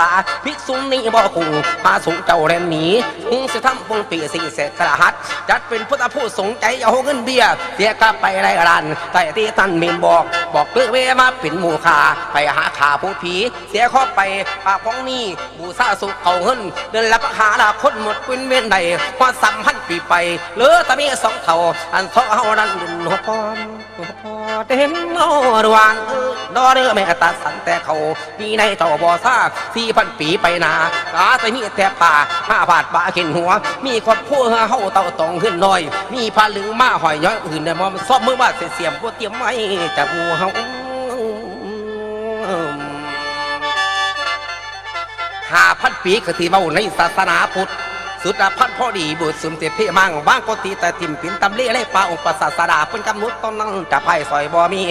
ษาภิกษุนี้บ่คุงพาสูงเจ้าแรนหนีหงสิทำปงปีสี่เศษกระหัดจัดเป็นพุทธผู้สงใจเอาเงินเบียร์เสียกลับไปไรรันแต่ที่ท่านเมนบอก บอกเพื่อเวมาเป็นหมู่ขาไปหาขาผู้ผี เสียข้อไปปากของนี่บูซาสุขเขาเงิน เดินรับหาลาคนหมดวินเวียนใดพอสัมพันธ์ปีไปเหลือต่มีสองเท่าอันสองเฮานั้นดุนหัวพอมหัวพอเต็มนอรวางเออดอเรือแม่ตัดสันแต่เขามีในเจ้าบ่อซาสี่พันปีไปนากาแต่มีแต่ป่าห้าบาทบาเข็นหัว มีครอบครัวเฮาเต่าตองขึ้นน้อย มีพาลึงมาหอยย้อยอื่นแต่มอมซอบมือว่าเสียมพวกเตรียมไว้จากหมูเฮาหาพันปีกติเมาในศาสนาพุทธสุดาพันพ่อดีบุตรสุมเสพเพมังว่างกติแต่ทิมปินตำเล่ไรปลาองค์ประสาสดาเป็นกำหนดต้องนั่งจะไพ่ซอยบ่มี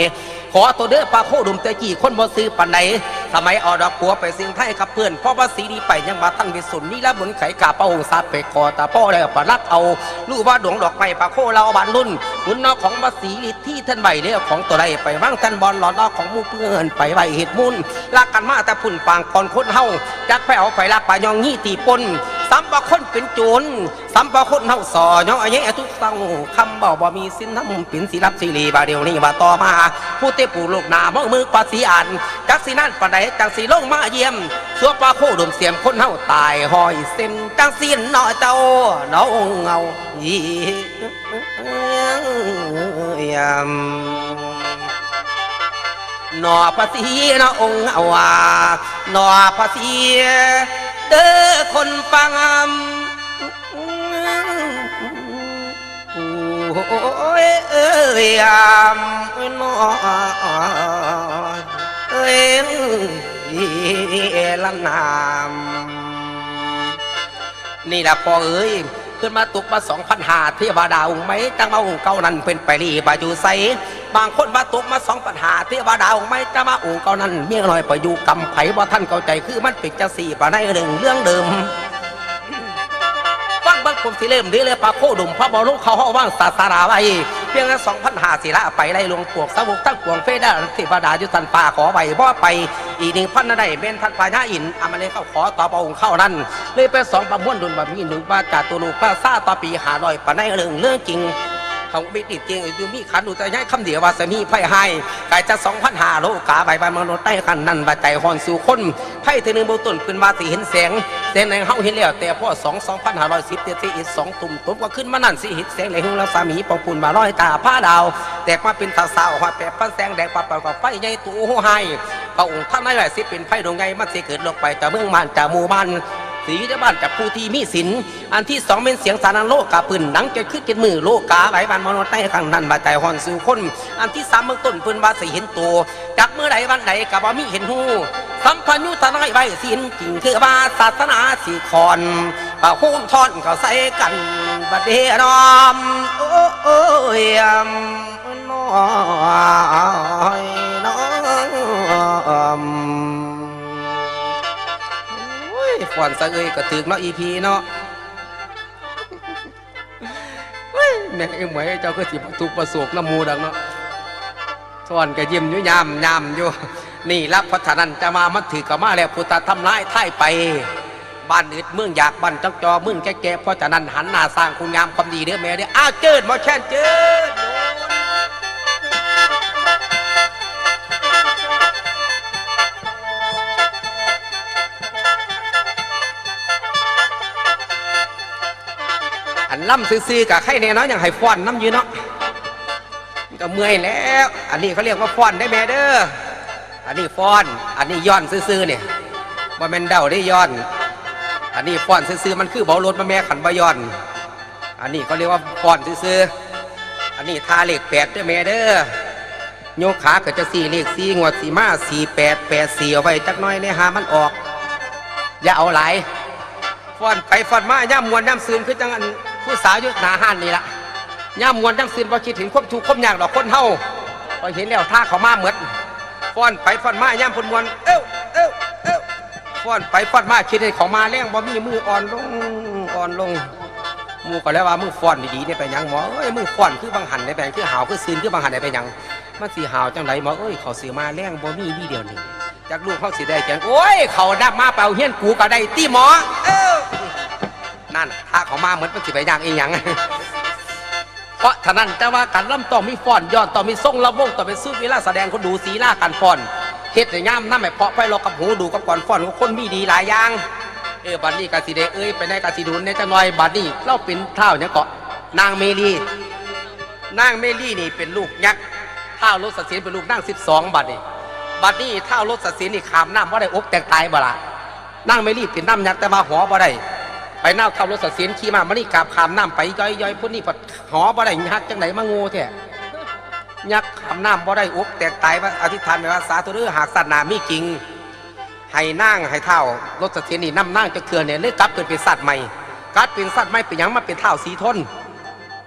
ขอตัวเด้อปลาโคดุมเตจีคนบ่ซื้อปันไหน สมัยอดอกปัวไปสิงไทยกับเพื่อนพ่อภาษีดีไปยังมาท่านวิสุนนี่ละบุญไข่กาพระองซาเปกคอตาพ่อแล้วปะรักเอารู้ว่าดวงดอกไม้ปะโคเราบานรุ่นหุ่นนอกของภาษีที่ท่านใบเลี้ยของตัวใดไปว่างท่านบอลหลอดนอกของมู่เพื่อนไปใบเหตุมุนลักกันมาแต่พุ่นปางก่อนคนเฮาจักไปเอาไปลักปะยองงี้ตีปน สัมปะคนเป็นโจรสัมปะคนเฮาสอย่อแย่ทุกเศร้าคำบอกบ่มีสินทำปินสิรับสิรีบาเดียวนี้ว่าต่อมา ผู้เตปูลูกนามือมือปาสีอ่านจักสีนั่นปะไดจักสีลงมาเยี่ยมสัวปลาโคดมเสียมคนเฮาตายหอยเส้นจังสีนเนาะเจ้าเนาเงายียมหนอภาษีนะองเอาว่าหนอภาษี เด้อคนฟังโอ้ยเอ้ยอามหนอเอ้ยละนามนี่แหละพอเอ้ยขึ้นมาตกมาสองพันหาเทวดาองค์ไหมจังมาองค์เก่านั้นเป็นไปรีบาอยู่ใส บางคนมาตกมาสองปัญหาเทวดาองไหมจังมาองค์เก่านั้นเมียน้อยไปอยู่กำไผ่ว่าท่านเข้าใจคือมันป็นจะสี่ปะในเรื่องเรื่องเดิมฟังบังผมสิเริ่มเรื่อยปลาโคดุมพระบรมเขาห้องว่างศาสนาไว้เพียงสองพันหาศิละไปไล่ลวงปวกสมุกตั้งปวงเฟดาเทวดายุตันป่าขอใบบ่ไป อีกหนึ่งพันนั่นได้เป็นทันปาญาอินอามาเลยเข้าขอต่อพระองค์เข้านั้นเลยเป็นสองประมวลดุลบะมีหนึ่งบาจาตัวลูกพระซาต่อปีหาลอยปะในเรื่องเรื่องจริง ของบิดิจริงอยู่มีขันดูแต่ย้ายคำเดียวว่าสมีไพ่ให้กายจะสองพันหาโลกาใบใบมนุษย์ใต้ขันนั่นว่าใจหอนสู่คนไพ่ทีหนึ่งเบต้นขึ้นมาสีเห็นแสงแสงในเฮาเห็นแล้วแต่พ่อสองสองพันหาร้อยสิบเจ็ดสี่อีกสองตุ่มตุ่มก็ขึ้นมานั่นสิเห็นแสงในหงแล้วสามีปอปุ่นมาร้อยตาผ้าดาวแตกมาเป็นตาสาวหัวแปะปั้นแสงแดงปับปับกับไฟใหญ่ตัวโหให้พระองค์ท่านไม่ไหวสิเป็นไฟดวงใหญ่มันสิเกิดลงไปจากเมืองมันจากหมู่บ้าน สีได้บ้านจากผู้ที่มีศีลอันที่สองเป็นเสียงสารังโลกกาปืนหนังจะขึ้นกินมือโลกกาไหลบานมโนใต้ข้างนั้นบาใจหอนสู่คน อันที่สามเมืองต้นปืนว่าสิเห็นตัวจากเมื่อใดวันใดกับว่ามีเห็นหูสัมพันธ์ยุทธนายไว้สินจริงคือว่าศาสนาสีคอนปะหุ้มทอนเขาใส่กันบัดเดนอมโอ้โอ้ยมน้อยน้อย ฟอนสะเอ้ยก็ถึกเนาะอีพีเนาะแม่ไอ้หมวยเจ้าก็สิบทุกประสบน้ำมูดังเนาะสอนก็ยิ้มอยู่ยามยามอยู่ นี่รับพัฒนันจะมามันถือกับมาแล้วพุทธทำร้ายท่ายไป บ้านอึดเมืองอยากบ้านจังจอเมืองแก่ๆเพราะฉะนั้นหันหน้าสร้างคุณงามความดีเด้อแม่เด้ออ้าวเจิดหมอแช่นเจิด ล่ำซื่อๆกับใครแน่นอนอย่างให้ฟ้อนน้ำยืนเนาะมันก็เมื่อยแล้ว อันนี้เขาเรียกว่าฟ้อนได้แม่เด้ออันนี้ฟ้อน อันนี้ย้อนซื่อๆเนี่ยว่แม่นเดาได้ย้อน อันนี้ฟ้อนซื่อๆมันคือเบารถมาแม่ขันบย้อน อันนี้เขาเรียกว่าฟ้อนซื่อๆอันนี้ทาเหลขแปดเด้แม่เด้อโยกขาก็จะสี่เลขสี่งวดสี่มาสี่แปดแปดสี่เอาไว้จักน้อยเนี่ยหามันออก อย่าเอาหลายฟ้อนไปฟ้อนมาย่ำมวนย่ำซืนคือจังอัน ผู้สาวอยุหนาห้านนี่ละย่ำมวนย่ำซืนพอคิดถึงความทุกความยากดอกคนเฮาพอเห็นแล้วท่าเขามาเหมือนฟ้อนไปฟ้อนมาย่ำพนมวนเอ้วเอ้วเอ้วฟ้อนไปฟ้อนมาคิดให้เขามาแรงบ่มีมืออ่อนลงอ่อนลงมูก็แล้วว่ามึงฟ้อนดีๆเนี่ยไปยังหมอเอ้ยมึงฟ้อนคือบางหันได้ไปหยังคือหาวคือซีนคือบางหันได้ไปยังมันสีหาวจังไรหมอเอ้ยเขาซื้อมาแรงบ่มีนี่เดียวนี่จากลูกเขาสิได้จังโอ้ยเขาดับมาเป่าเฮียนกูก็ได้ตีหมอเออ นั่นถ้าเขามาเหมือนเป็นสิไปย่างอีหยังเพราะฉะนั้นแต่ว่าการล่ำต้องมีฟอนย้อนต้องมีทรงระวงต้องเป็นสู้เวลาแสดงคนดูสีล่าการฟอนเฮ็ดในย่ามน้ำไม่เพาะไปรอกับหูดูกับก่อนฟอนของคนมีดีหลายอย่างเออบัดนี้กาสิเดเอ้ยไปในกาสิดูนในจังหน่อยบัดนี้เราเป็นเท่าเนี่ยเกาะนางเมลีนางเมลีนี่เป็นลูกยักษ์เท่ารถสศิลเป็นลูกนางสิบสองบัดนี้บัดนี้เท่ารถสศิลนี่ขามน้ำว่าได้อกแตกตายบ่ละนางเมลีเป็นน้ำยักษ์แต่มาหอบ่ได้ ไปน้าเท่ารถสศิลขี่มามันนี่กาบขามน้ำไปย่อยย่อยๆพุ่นนี่ปัดหอบ่ได้ยักจังไหนมาง่แท้ยักขามน้ำบ่ได้อกแตกตายว่าอธิษฐานไปว่าสาธุเด้อหากสัตว์นามีจริงให้นั่งให้เท่ารถสะเทียนนี่น้ำนั่งจะเกลือเนี่ยเลยกลับเกิดเป็นสัตว์ใหม่กัดเป็นสัตว์ใหม่เป็นยังมาเป็นเท่าสีทน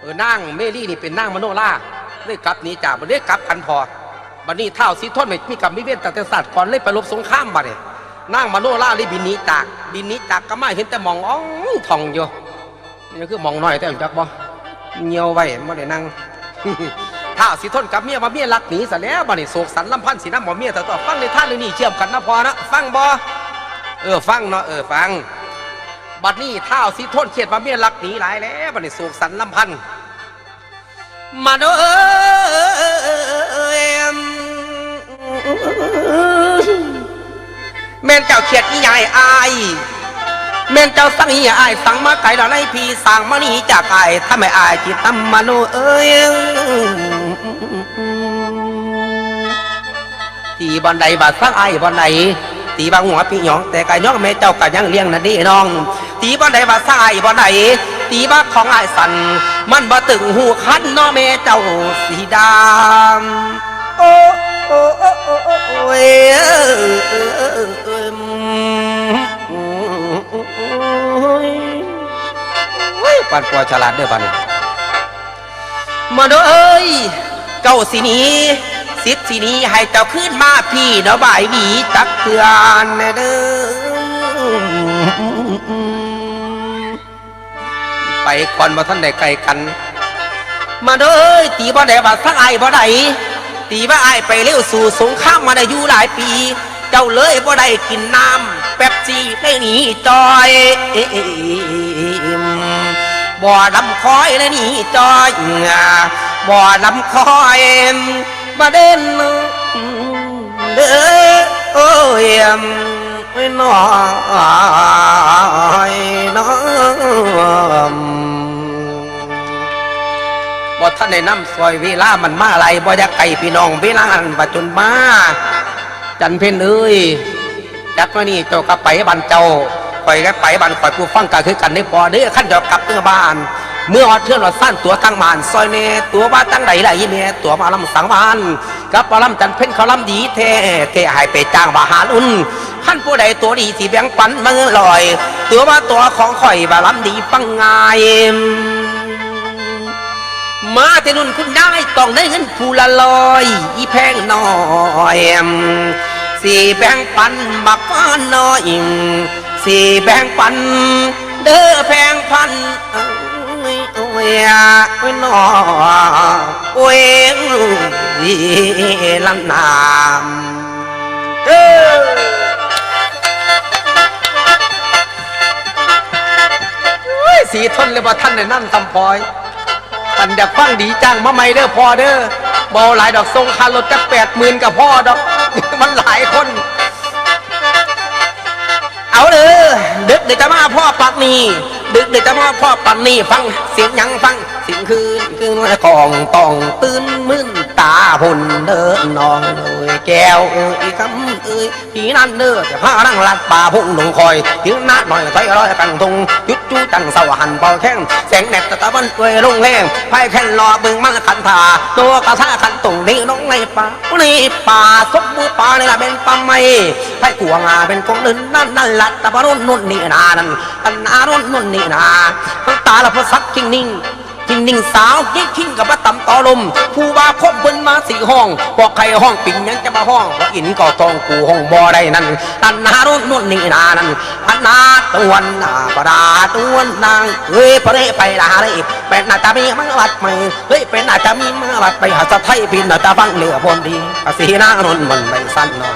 เออนั่งเมลี่นี่เป็นนั่งมโนล่าเลยกลับนีจากมันเลยกลับกันพอบัดนี้เท่าสีทนไม่มีกับมิเวนแต่แต่สัตว์ก่อนเลยไปรบสงครามบัดเนี่ย นั่งมาโนล่าลยบินนีจากบินนีจากก็ไม่เห็นแต่มองอ้องทองอยู่นี่คือมองน้อยแต่จักบ่เงียวไว้ไม่ได้นั่งถ้าสิทนกับเมียมาเมียรักหนีซะแล้วบัดนี้โศกสันลำพันธ์สีน้ำบ่เมียแต่ต่อฟังในท่านเลยนี่เชื่อมกันนะพอนะฟังบ่เออฟังเนาะเออฟังบัดนี้ท้าวสิทนเขียดมาเมียรักหนีหลายแล้วบัดนี้โศกสันลำพันธ์มาเด้อ แม่นเจ้าเขียดอีใหญ่อายแม่นเจ้าสั่งอีอายสั่งมาไก่ดอกไล่พี่สั่งมานี่จากไอ้ถ้าไม่อายจิตตำมโนเอ้ยตีบันไดบาดสั่งไอ้บันไดตีบางหัวพี่หยอง แต่กายยองแม่เจ้าก็ยังเลี้ยงนั่นดีน้อง ตีบันไดบาดสั่งไอ้บันไดตีบ้าของไอ้สัน มันบ่ตึงหูคันน้อแม่เจ้าสีดำโอ้โอ้โอ้โอ้โอ้ ปันปัวฉลาดเด้อปันมาเด้อเอ้ยเจ้าสิหนี้สิทธิ์สิหนี้ให้เจ้าขึ้นมาพี่เนาะบ่ายหนีจักเพื่อนแน่เด้อไปก่อนมาท่านได้ไกลกัน มาเด้อตีบ่ได้ว่าสักไอ้ายบ่ได้ตีว่าไอ้ายไปเร็วสู่สงครามมาได้อยู่หลายปี เจ้าเลยบ่ได้กินน้ำแป๊บซีได้หนีจอย บ่อลำคอยเลยหนีจอยบ่อลำคอยมาเด่นเด้อโอ้ยน้อยน้อมบ่ท่านได้ำซอยเวลามันมาอะไรบ่อยากไก่พี่น้องเวลาอันบัดจนมาจันเพ็ญเอ้ยจักมานี่เจ้าก็ไปบันเจ้า ข่อยก็ไปบันข่อยผู้ฟังก็คือกันได้พอเด้อขั้นเจ้ากลับเมื่อบ้าน เมื่ออดเทือนอดสั้นตัวตั้งมานซอยเมตัวว่าตั้งใดไหลเมตัวมาลำสังวานกับปลาลำจันเพ็ญเขาลำดีแท้แท้ให้ไปจ้างบาหารอุ่นขั้นผู้ใดตัวดีสิแบงปันมือลอย ตัวว่าตัวของข่อยบาลำดีฟังงายมาแต่นุ่นคุณได้ต้องได้เงินผู้ละลอย อีแพงน้อยสีแบงปันบักฟ้าน้อย สี่แบ่งปัน เด้อแพงพันเอ้ยโอ้ยโอ้ยน้อโอ้ยลำนามเอ้อสีทนเลยว่าท่านในนั่นทำพอยอันอยากฟังดีจ้างมาไม่เด้อพอเด้อบอหลายดอกทรงคารถจักแปดหมื่นกับพ่อดอก มันหลายคน เอาเด้อดึกเดี๋ยวจะมาพ่อปักนี่ดึกเดี๋ยวจะมาพ่อปักนี่ฟังเสียงยังฟัง สียงคืนคืนของต้องตื่นมึนตาหุ่นเดินนองเอ้ยแก้วเอ้ยคำเอ้ยพี่นั่นเด้อจะพานั่งลัดป่าพุ่งหนุ่งคอยถึงนัดหน่อยถอยร้อยกันทงจุดจู้จังเสาหันเป่าแข้งแสงแดดตะวันเวยลงแรงไฟแค่นรอบึงมังขันถาตัวกระทาขันตุงนี่น้องในป่านี่ป่าสมบูป่านี่ละเป็นป่าไม่ไฟกวงาเป็นกงนึนนั่นนั่นละตะวันนุ่นนุ่นนี่นานั่นอันนานุ่นนุ่นนี่นาตาละพสักกิ้งนิ่ง จริงนิ่งสาวยิ่งขิงกับมาตำต่อลม ผู้ว่าคบเบิ้นมาสี่ห้องบอกใครห้องปิ่นยังจะมาห้องเพราอินก็ทองกูห้องบ่อได้นั่นตันนารุ่นนุ่นนี่นานั่นพันนาตะวันนาปราตะวันนางเฮ้ยพระเรไปลาเลยเป็นนาจะมีมาวัดใหม่เฮ้ยเป็นนาจะมีมาวัดไปหาสะไทยพินนาจะฟังเหลือพนดีภาษีนารุ่นมันไปสั้นเนาะ